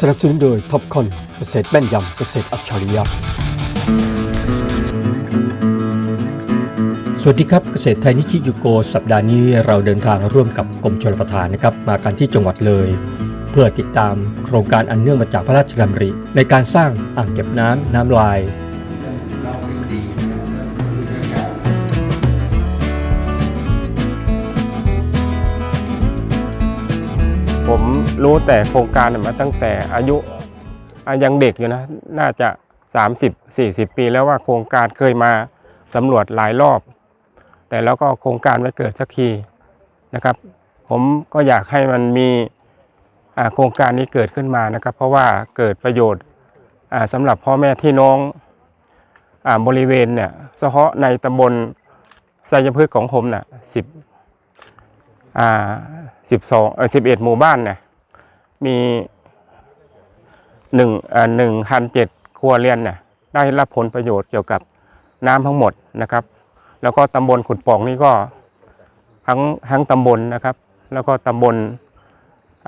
สนับสนุนโดยท็อปคอนเกษตรแม่นยำเกษตรอัจฉริยะ สวัสดีครับเกษตรไทยนิชิยูโก สัปดาห์นี้เราเดินทางร่วมกับกรมชลประทานนะครับ มากันที่จังหวัดเลย เพื่อติดตามโครงการอันเนื่องมาจากพระราชดำริ ในการสร้างอ่างเก็บน้ำน้ำลาย รู้แต่โครงการเนี่ยมาตั้งแต่อายุยังเด็กอยู่นะ น่าจะ 30 40 ปีแล้วว่าโครงการเคยมาสำรวจหลายรอบ แต่แล้วก็โครงการไม่เกิดสักทีนะครับ ผมก็อยากให้มันมีโครงการนี้เกิดขึ้นมานะครับ เพราะว่าเกิดประโยชน์สำหรับพ่อแม่ที่น้องอบริเวณเนี่ยเฉพาะในตำบลไซยพฤกษ์ของผมน่ะสิบอ่าสิบสองเออสิบเอ็ดหมู่บ้านเนี่ย มีหนึ่งอ่าหนึ่งพันเจ็ดครัวเรือนเนี่ยได้รับผลประโยชน์เกี่ยวกับน้ำทั้งหมดนะครับ แล้วก็ตำบลขุดปองนี่ก็ทั้งทั้งตำบลนะครับ แล้วก็ตำบล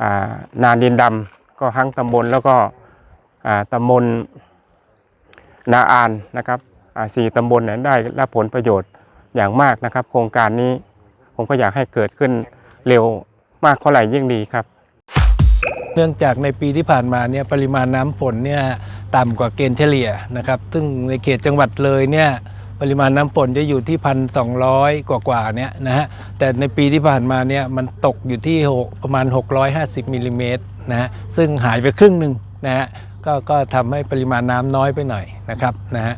อ่านาดินดำก็ทั้งตำบลแล้วก็อ่าตำบลนาอานนะครับอ่าสี่ตำบลเนี่ยได้รับผลประโยชน์อย่างมากนะครับ โครงการนี้ผมก็อยากให้เกิดขึ้นเร็วมากเท่าไหร่ยิ่งดีครับ เนื่องจากในปีที่ผ่านมาเนี่ยปริมาณน้ำฝนเนี่ยต่ำกว่าเกณฑ์เฉลี่ยนะครับ ซึ่งในเขตจังหวัดเลยเนี่ยปริมาณน้ำฝนจะอยู่ที่พันสองร้อยกว่ากว่าเนี่ยนะฮะแต่ในปีที่ผ่านมาเนี่ยมันตกอยู่ที่หกประมาณ 650มิลลิเมตรนะฮะซึ่งหายไปครึ่งหนึ่งนะฮะก็ก็ทำให้ปริมาณน้ำน้อยไปหน่อยนะครับนะฮะ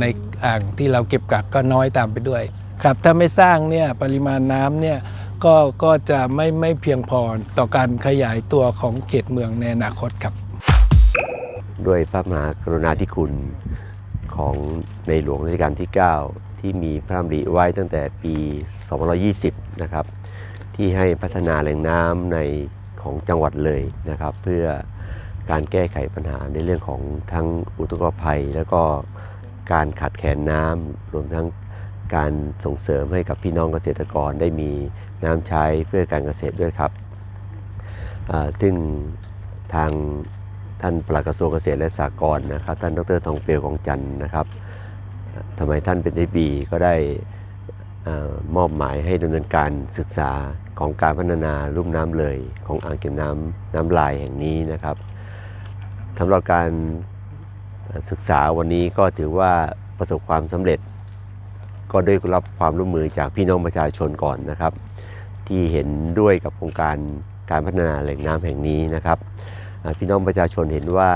ในอ่างที่เราเก็บกักก็น้อยตามไปด้วยครับถ้าไม่สร้างเนี่ยปริมาณน้ำเนี่ย ก็ก็จะไม่ไม่เพียงพอต่อการขยายตัวของเขตเมืองในอนาคตครับ ด้วยพระมหากรุณาธิคุณของในหลวงรัชกาลที่ 9 ที่มีพระดำริไว้ตั้งแต่ปี 2520 นะครับ ที่ให้พัฒนาแหล่งน้ำในของจังหวัดเลยนะครับ เพื่อการแก้ไขปัญหาในเรื่องของทั้งอุทกภัย แล้วก็การขาดแคลนน้ำรวมทั้ง การส่งเสริมให้กับพี่น้องเกษตรกรได้มีน้ำใช้เพื่อการเกษตรด้วยครับซึ่งทางท่านปลัดกระทรวงเกษตรและสหกรณ์นะครับ ท่านดรทองเปลวของจันทร์นะครับทำไมท่านเป็นได้บีก็ได้มอบหมายให้ดำเนินการศึกษาของการพัฒนาลุ่มน้ำเลยของอ่างเก็บน้ำน้ำลายแห่งนี้นะครับสำหรับการศึกษาวันนี้ก็ถือว่าประสบความสำเร็จ ก็ได้รับความร่วมมือจากพี่น้องประชาชนก่อนนะครับ ที่เห็นด้วยกับโครงการการพัฒนาแหล่งน้ำแห่งนี้นะครับพี่น้องประชาชนเห็นว่า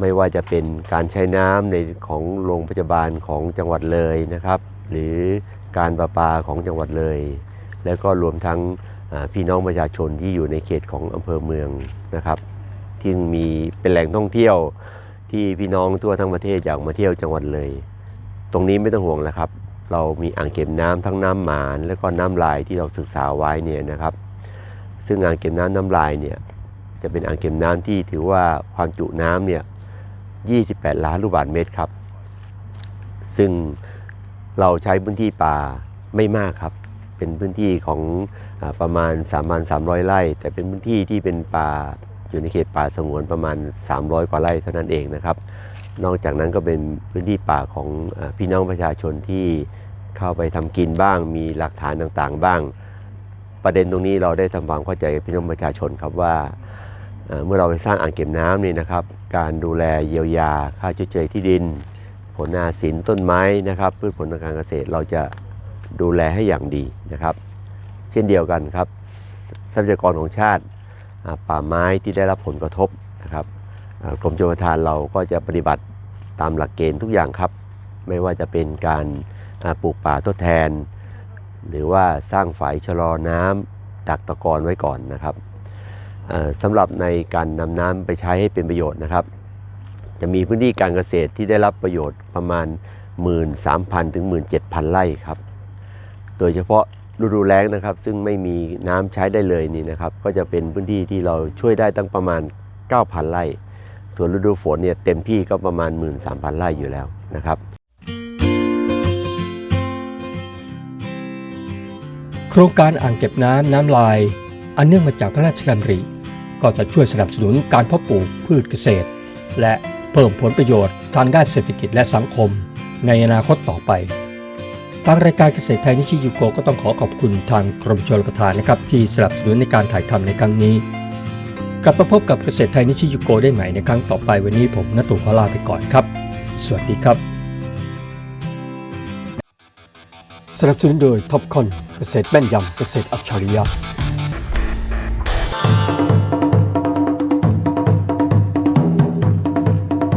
ไม่ว่าจะเป็นการใช้น้ำในของโรงพยาบาลของจังหวัดเลยนะครับ หรือการประปาของจังหวัดเลย แล้วก็รวมทั้งพี่น้องประชาชนที่อยู่ในเขตของอำเภอเมืองนะครับที่มีเป็นแหล่งท่องเที่ยวที่พี่น้องทั่วทั้งประเทศอยากมาเที่ยวจังหวัดเลย ตรงนี้ไม่ต้องห่วงแล้วครับ เรามีอ่างเก็บน้ำทั้งน้ำหมานและก็น้ำลายที่เราศึกษาไว้เนี่ยนะครับ ซึ่งอ่างเก็บน้ำน้ำลายเนี่ยจะเป็นอ่างเก็บน้ำที่ถือว่าความจุน้ำเนี่ย 28 ล้านลูกบาศก์เมตรครับ ซึ่งเราใช้พื้นที่ป่าไม่มากครับ เป็นพื้นที่ของอประมาณ3,300 ไร่ แต่เป็นพื้นที่ที่เป็นป่าอยู่ในเขตป่าสงวนประมาณ 300 กว่าไร่เท่านั้นเองนะครับ นอกจากนั้นก็เป็นพื้นที่ป่าของพี่น้องประชาชนที่เข้าไปทำกินบ้าง มีหลักฐานต่างๆ บ้าง ประเด็นตรงนี้เราได้ทำความเข้าใจกับพี่น้องประชาชนครับว่าเมื่อเราไปสร้างอ่างเก็บน้ำนี่นะครับ การดูแลเยียวยาค่าชดเชยที่ดิน ผลนาสินต้นไม้นะครับพืชผลทางการเกษตรเราจะดูแลให้อย่างดีนะครับ เช่นเดียวกันครับทรัพยากรของชาติป่าไม้ที่ได้รับผลกระทบนะครับ กรมชลประทานเราก็จะปฏิบัติตามหลักเกณฑ์ทุกอย่างครับ ไม่ว่าจะเป็นการปลูกป่าทดแทน หรือว่าสร้างฝายชะลอน้ำดักตะกอนไว้ก่อนนะครับสำหรับในการนำน้ำไปใช้ให้เป็นประโยชน์นะครับ จะมีพื้นที่การเกษตรที่ได้รับประโยชน์ประมาณ 13,000 ถึง 17,000 ไร่ครับ โดยเฉพาะฤดูแล้งนะครับ ซึ่งไม่มีน้ำใช้ได้เลยนี่นะครับ ก็จะเป็นพื้นที่ที่เราช่วยได้ตั้งประมาณ 9,000 ไร่ ส่วนฤดูฝนเนี่ยเต็มที่ก็ประมาณ 13,000ไร่อยู่แล้วนะครับ โครงการอ่างเก็บน้ำน้ำลาย อันเนื่องมาจากพระราชดำริ ก็จะช่วยสนับสนุนการเพาะปลูกพืชเกษตร และเพิ่มผลประโยชน์ทางด้านเศรษฐกิจและสังคม ในอนาคตต่อไปทางรายการเกษตรไทยนิชิยูโกก็ต้องขอขอบคุณทางกรมชลประทานนะครับ ที่สนับสนุนในการถ่ายทำในครั้งนี้ กลับมาพบกับเกษตรไทยนิชิยุโกได้ใหม่ในครั้งต่อไปวันนี้ผมนตุขอลาไปก่อนครับ สวัสดีครับ สนับสนุนโดยท็อปคอนเกษตรแม่นยำเกษตรอัจฉริยะ